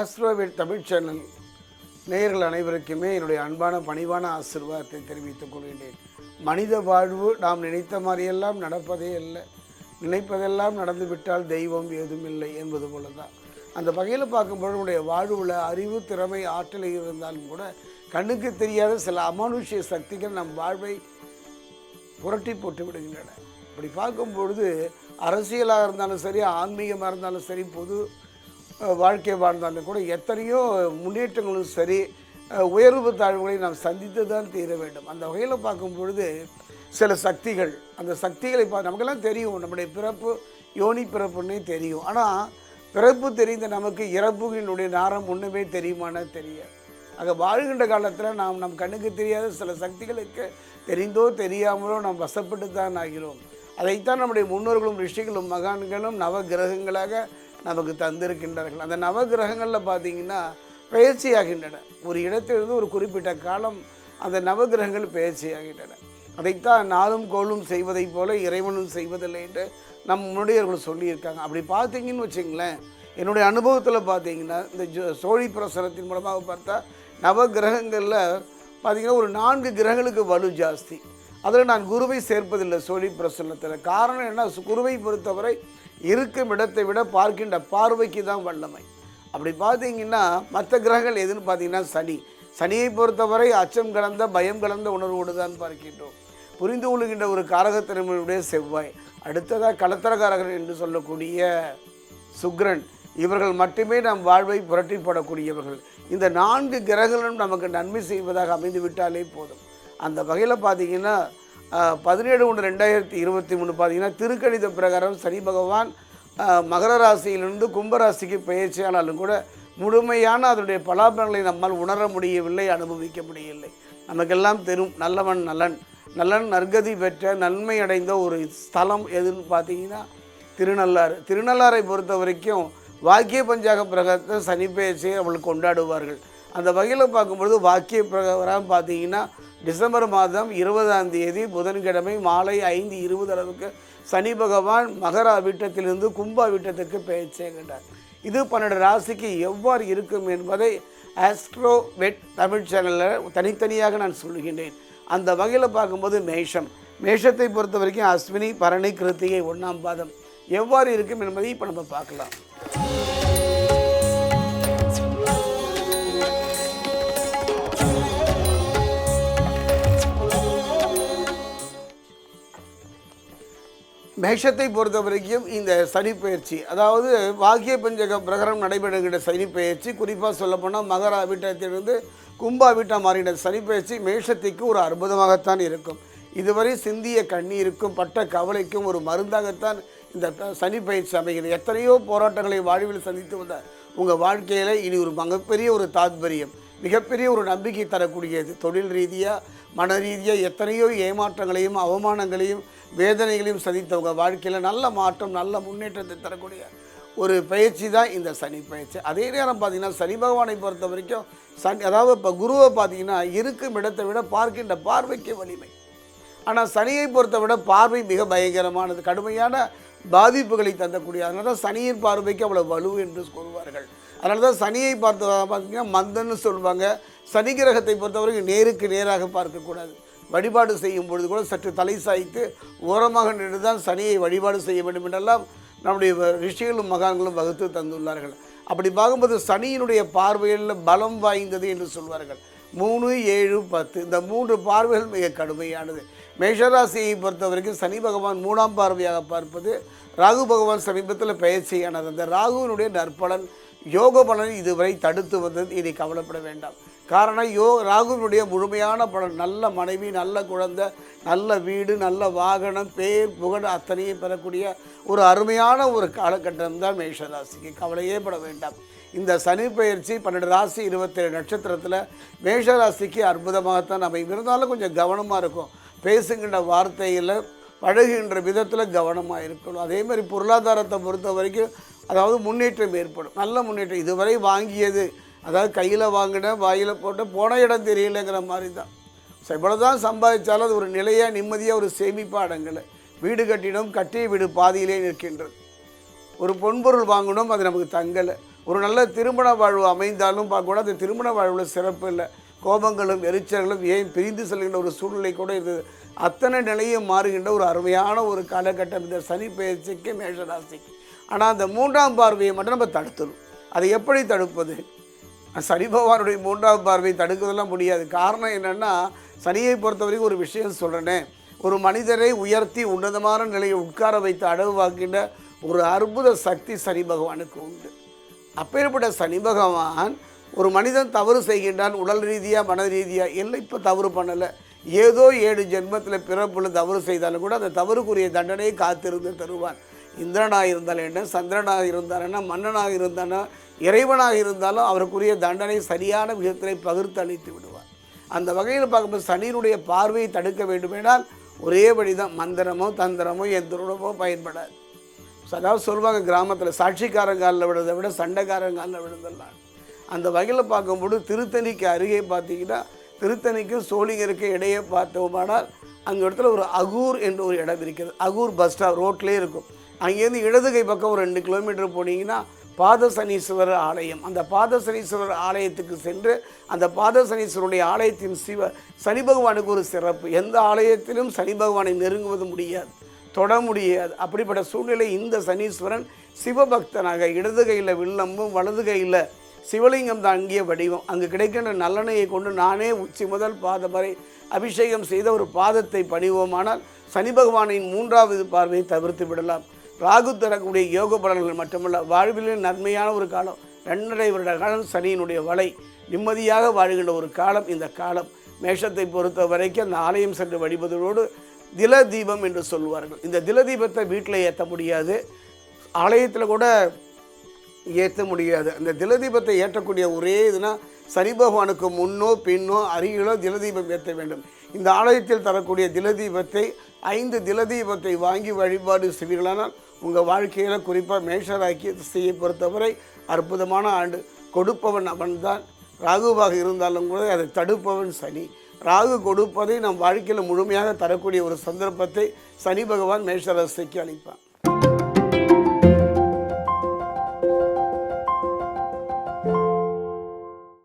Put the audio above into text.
Astroved Tamil channel நேயர்கள் அனைவருக்குமே என்னுடைய அன்பான பணிவான ஆசிர்வாதத்தை தெரிவித்துக் கொள்கின்றேன். மனித வாழ்வு நாம் நினைத்த மாதிரியெல்லாம் நடப்பதே இல்லை நினைப்பதெல்லாம் நடந்துவிட்டால் தெய்வம் ஏதும் இல்லை என்பது போல தான் அந்த வகையில் பார்க்கும்போது நம்முடைய வாழ்வில் அறிவு திறமை ஆற்றல் இருந்தாலும் கூட கண்ணுக்கு தெரியாத சில அமானுஷ்ய சக்திகள் நம் வாழ்வை புரட்டி போட்டு விடுகின்றன. அப்படி பார்க்கும்பொழுது அரசியலாக இருந்தாலும் சரி ஆன்மீகமாக இருந்தாலும் சரி பொது வாழ்க்கை வாழ்ந்தாலும் கூட எத்தனையோ முன்னேற்றங்களும் சரி உயர்வு தாழ்வுகளை நாம் சந்தித்து தான் தீர வேண்டும். அந்த வகையில் பார்க்கும் பொழுது சில சக்திகள் அந்த சக்திகளை பா நமக்கெல்லாம் தெரியும். நம்முடைய பிறப்பு யோனி பிறப்புன்னே தெரியும். ஆனால் பிறப்பு தெரிந்த நமக்கு இறப்புகளினுடைய நாரம் ஒன்றுமே தெரியுமானா தெரியாது. ஆக வாழ்கின்ற காலத்தில் நாம் நம் கண்ணுக்கு தெரியாத சில சக்திகளுக்கு தெரிந்தோ தெரியாமலோ நாம் வசப்பட்டு தான் ஆகிறோம். அதைத்தான் நம்முடைய முன்னோர்களும் ரிஷிகளும் மகான்களும் நவ கிரகங்களாக நமக்கு தந்திருக்கின்றார்கள் அந்த நவ கிரகங்களில் பார்த்தீங்கன்னா பயிற்சியாகின்றன ஒரு இடத்திலிருந்து ஒரு குறிப்பிட்ட காலம் அந்த நவகிரகங்கள் பயிற்சியாகின்றன அதைத்தான் நாளும் கோளும் செய்வதைப் போல இறைவனும் செய்வதில்லை என்று நம் முன்னோடியர்கள் சொல்லியிருக்காங்க. அப்படி பார்த்தீங்கன்னு வச்சுங்களேன் என்னுடைய அனுபவத்தில் பார்த்தீங்கன்னா இந்த ஜோ- சோழி பிரசனத்தின் மூலமாக பார்த்தா நவ கிரகங்களில் பார்த்திங்கன்னா ஒரு நான்கு கிரகங்களுக்கு வலு ஜாஸ்தி. அதில் நான் குருவை சேர்ப்பதில்லை சோழி பிரசன்னத்தில் காரணம் என்ன? குருவை பொறுத்தவரை இருக்கும் இடத்தை விட பார்க்கின்ற பார்வைக்கு தான் வல்லமை. அப்படி பார்த்தீங்கன்னா மற்ற கிரகங்கள் எதுன்னு பார்த்தீங்கன்னா சனி. சனியை பொறுத்தவரை அச்சம் கலந்த பயம் கலந்த உணர்வோடு தான் பார்க்கின்றோம். புரிந்து கொள்கின்ற ஒரு காரகத்திறமையுடைய செவ்வாய். அடுத்ததாக கலத்தரகாரகர் என்று சொல்லக்கூடிய சுக்ரன். இவர்கள் மட்டுமே நம் வாழ்வை புரட்டி போடக்கூடியவர்கள் இந்த நான்கு கிரகங்களும் நமக்கு நன்மை செய்வதாக அமைந்து விட்டாலே போதும். அந்த வகையில் பார்த்தீங்கன்னா பதினேழு ஒன்று ரெண்டாயிரத்தி இருபத்தி மூணு பார்த்தீங்கன்னா திருக்கணித பிரகாரம் சனி பகவான் மகர ராசியிலிருந்து கும்பராசிக்கு பயிற்சியானாலும் கூட முழுமையான அதனுடைய பலாபலங்களை நம்மால் உணர முடியவில்லை அனுபவிக்க முடியவில்லை. நமக்கெல்லாம் தெரியும் நல்லவன் நலன். நலன் நற்கதி பெற்ற நன்மை அடைந்த ஒரு ஸ்தலம் எதுன்னு பார்த்தீங்கன்னா திருநள்ளாறு. திருநள்ளாறை பொறுத்த வரைக்கும் வாக்கிய பஞ்சாக பிரகாரத்தை சனி பயிற்சியை அவர்கள் கொண்டாடுவார்கள். அந்த வகையில் பார்க்கும்பொழுது வாக்கிய பிரகாரம் பார்த்தீங்கன்னா டிசம்பர் மாதம் இருபதாம் தேதி புதன்கிழமை மாலை ஐந்து இருபது அளவுக்கு சனி பகவான் மகரா வீட்டத்திலிருந்து கும்பா வீட்டத்துக்கு செய்கின்றார் இது பன்னெண்டு ராசிக்கு எவ்வாறு இருக்கும் என்பதை ஆஸ்ட்ரோ வெட் தமிழ் சேனலில் தனித்தனியாக நான் சொல்கின்றேன் அந்த வகையில் பார்க்கும்போது மேஷம். மேஷத்தை பொறுத்த வரைக்கும் அஸ்வினி பரணி கிருத்திகை ஒன்றாம் பாதம் எவ்வாறு இருக்கும் என்பதை இப்போ நம்ம பார்க்கலாம். மேஷத்தை பொறுத்த வரைக்கும் இந்த சனி பயிற்சி அதாவது வாக்கிய பஞ்சக பிரகரம் நடைபெறுகின்ற சனி பயிற்சி குறிப்பாக சொல்லப்போனால் மகர வீட்டத்திலிருந்து கும்பா வீட்டம் மாறின சனி பயிற்சி மேஷத்திற்கு ஒரு அற்புதமாகத்தான் இருக்கும். இதுவரை சிந்திய கண்ணீருக்கும் பட்ட கவலைக்கும் ஒரு மருந்தாகத்தான் இந்த சனி பயிற்சி அமைகிறது. எத்தனையோ போராட்டங்களை வாழ்வில் சந்தித்து வந்த உங்கள் வாழ்க்கையில் இனி ஒரு மிகப்பெரிய ஒரு தாத்பரியம் மிகப்பெரிய ஒரு நம்பிக்கை தரக்கூடியது. தொழில் ரீதியாக மன ரீதியாக எத்தனையோ ஏமாற்றங்களையும் அவமானங்களையும் வேதனைகளையும் சந்தித்தவங்க வாழ்க்கையில் நல்ல மாற்றம் நல்ல முன்னேற்றத்தை தரக்கூடிய ஒரு பயிற்சி தான் இந்த சனி பயிற்சி. அதே நேரம் பார்த்தீங்கன்னா சனி பகவானை பொறுத்த வரைக்கும் சனி அதாவது இப்போ குருவை பார்த்தீங்கன்னா இருக்கும் இடத்தை விட பார்க்கின்ற பார்வைக்கு வலிமை. ஆனால் சனியை பொறுத்த விட பார்வை மிக பயங்கரமானது. கடுமையான பாதிப்புகளை தந்தக்கூடிய அதனால தான் சனியின் பார்வைக்கு அவ்வளோ வலு என்று கூறுவார்கள் அதனால தான் சனியை பார்த்து பார்த்தீங்கன்னா மந்தன்னு சொல்லுவாங்க சனி கிரகத்தை பொறுத்தவரைக்கும் நேருக்கு நேராக பார்க்கக்கூடாது. வழிபாடு செய்யும் பொழுது கூட சற்று தலை சாய்த்து ஓரமாக நின்று தான் சனியை வழிபாடு செய்ய வேண்டும் என்றெல்லாம் நம்முடைய ரிஷிகளும் மகான்களும் வகுத்து தந்துள்ளார்கள். அப்படி பார்க்கும்போது சனியினுடைய பார்வையில் பலம் வாய்ந்தது என்று சொல்வார்கள். மூணு ஏழு பத்து இந்த மூன்று பார்வைகள் மிக கடுமையானது. மேஷராசியை பொறுத்த வரைக்கும் சனி பகவான் மூணாம் பார்வையாக பார்ப்பது ராகு பகவான் சமீபத்தில் பயிற்சியானது. அந்த ராகுவினுடைய நற்பலன் யோக பலன் இதுவரை தடுத்து வந்தது. இனி கவலைப்பட வேண்டாம். காரணம் யோ ராகுவினுடைய முழுமையான பலன் நல்ல மனைவி நல்ல குழந்தை நல்ல வீடு நல்ல வாகனம் பேர் புகழ் அத்தனையும் பெறக்கூடிய ஒரு அருமையான ஒரு காலகட்டம் தான் மேஷராசிக்கு. கவலையே பட வேண்டாம். இந்த சனி பயிற்சி பன்னெண்டு ராசி இருபத்தேழு நட்சத்திரத்தில் மேஷராசிக்கு அற்புதமாகத்தான் அமையும். இருந்தாலும் கொஞ்சம் கவனமாக இருக்கும். பேசுகின்ற வார்த்தையில் பழகுகின்ற விதத்தில் கவனமாக இருக்கணும். அதே மாதிரி பொருளாதாரத்தை பொறுத்த வரைக்கும் அதாவது முன்னேற்றம் ஏற்படும். நல்ல முன்னேற்றம். இதுவரை வாங்கியது அதாவது கையில் வாங்கினேன் வாயில் போட்டு போன இடம் தெரியலைங்கிற மாதிரி தான் ஸோ இவ்வளோ தான் சம்பாதிச்சாலும் அது ஒரு நிலையாக நிம்மதியாக ஒரு சேமிப்பாக அடங்கலை வீடு கட்டினோம் கட்டிய வீடு பாதியிலே நிற்கின்றது. ஒரு பொன்பொருள் வாங்கினோம் அது நமக்கு தங்கலை. ஒரு நல்ல திருமண வாழ்வு அமைந்தாலும் கூட அந்த திருமண வாழ்வில் சிறப்பு இல்லை. கோபங்களும் எரிச்சல்களும் ஏன் பிரிந்து செல்கின்ற ஒரு சூழ்நிலை கூட இருந்தது. அத்தனை நிலையும் மாறுகின்ற ஒரு அருமையான ஒரு காலகட்டம் இந்த சனி பயிற்சிக்கு மேஷராசிக்கு. ஆனால் அந்த மூன்றாம் பார்வையை மட்டும் நம்ம தடுத்துடும் அதை எப்படி தடுப்பது? சனி பகவானுடைய மூன்றாவது பார்வை தடுக்கிறதெல்லாம் முடியாது. காரணம் என்னென்னா சனியை பொறுத்த வரைக்கும் ஒரு விஷயம் சொல்கிறேனே ஒரு மனிதரை உயர்த்தி உன்னதமான நிலையை உட்கார வைத்து அடவு வாக்கின்ற ஒரு அற்புத சக்தி சனி பகவானுக்கு உண்டு. அப்பேற்பட்ட சனி பகவான் ஒரு மனிதன் தவறு செய்கின்றான் உடல் ரீதியாக மன ரீதியாக எல்லாம் இப்போ தவறு பண்ணலை. ஏதோ ஏழு ஜென்மத்தில் பிறப்புல தவறு செய்தாலும் கூட அந்த தவறுக்குரிய தண்டனையை காத்திருந்து தருவான். இந்திரனாக இருந்தால் என்ன? சந்திரனாக இருந்தால் என்ன? மன்னனாக இருந்தானா? இறைவனாக இருந்தாலும் அவருக்குரிய தண்டனை சரியான விதத்தில் பகிர்ந்து அளித்து விடுவார். அந்த வகையில் பார்க்கும்போது சனியினுடைய பார்வையை தடுக்க வேண்டுமென்றால் ஒரே வழிதான் மந்திரமோ தந்திரமோ எந்திரமோ பயன்படாது. அதாவது சொல்லுவாங்க கிராமத்தில் சாட்சிக்காரங்காலில் விழுதை விட சண்டைக்காரங்காலில் விழுந்தலாம் அந்த வகையில் பார்க்கும்போது திருத்தணிக்கு அருகே பார்த்தீங்கன்னா திருத்தணிக்கும் சோழிங்கருக்கும் இடையே பார்த்தோமானால் அங்கே இடத்துல ஒரு அகூர் என்ற ஒரு இடம் இருக்கிறது அகூர் பஸ் ஸ்டாப் ரோட்லேயே இருக்கும். அங்கேருந்து இடதுகை பக்கம் ஒரு ரெண்டு கிலோமீட்டர் போனீங்கன்னா பாதசனீஸ்வரர் ஆலயம். அந்த பாதசனீஸ்வரர் ஆலயத்துக்கு சென்று அந்த பாதசனீஸ்வரருடைய ஆலயத்தின் சிவ சனி பகவானுக்கு ஒரு சிறப்பு. எந்த ஆலயத்திலும் சனி பகவானை நெருங்குவது முடியாது தொட முடியாது. அப்படிப்பட்ட சூழ்நிலை இந்த சனீஸ்வரன் சிவபக்தனாக இடது கையில் வில்லம்பும் வலது கையில் சிவலிங்கம் தாங்கிய வடிவம். அங்கு கிடைக்கின்ற நல்லனையை கொண்டு நானே உச்சி முதல் பாதம் வரை அபிஷேகம் செய்த ஒரு பாதத்தை பணிவோமானால் சனி பகவானின் மூன்றாவது பார்வையை தவிர்த்து விடலாம். ராகு தரக்கூடிய யோக பலன்கள் மட்டுமல்ல வாழ்விலே நன்மையான ஒரு காலம் ரெண்டரை வருட காலம் சனியினுடைய வலை நிம்மதியாக வாழ்கின்ற ஒரு காலம் இந்த காலம். மேஷத்தை பொறுத்த வரைக்கும் அந்த ஆலயம் சென்று வழிபதோடு தில தீபம் என்று சொல்வார்கள் இந்த தில தீபத்தை வீட்டில் ஏற்ற முடியாது ஆலயத்தில் கூட ஏற்ற முடியாது. அந்த தில தீபத்தை ஏற்றக்கூடிய ஒரே இதுனா சனி பகவானுக்கு முன்னோ பின்னோ அருகிலோ திலதீபம் ஏற்ற வேண்டும். இந்த ஆலயத்தில் தரக்கூடிய திலதீபத்தை ஐந்து திலதீபத்தை வாங்கி வழிபாடு செய்வீர்களானால் உங்கள் வாழ்க்கையில் குறிப்பாக மேஷராக்கி திசையை பொறுத்தவரை அற்புதமான ஆண்டு. கொடுப்பவன் அவன்தான். ராகுவாக இருந்தாலும் கூட அதை தடுப்பவன் சனி. ராகு கொடுப்பதை நம் வாழ்க்கையில் முழுமையாக தரக்கூடிய ஒரு சந்தர்ப்பத்தை சனி பகவான் மேஷராசிக்கு அளிப்பான்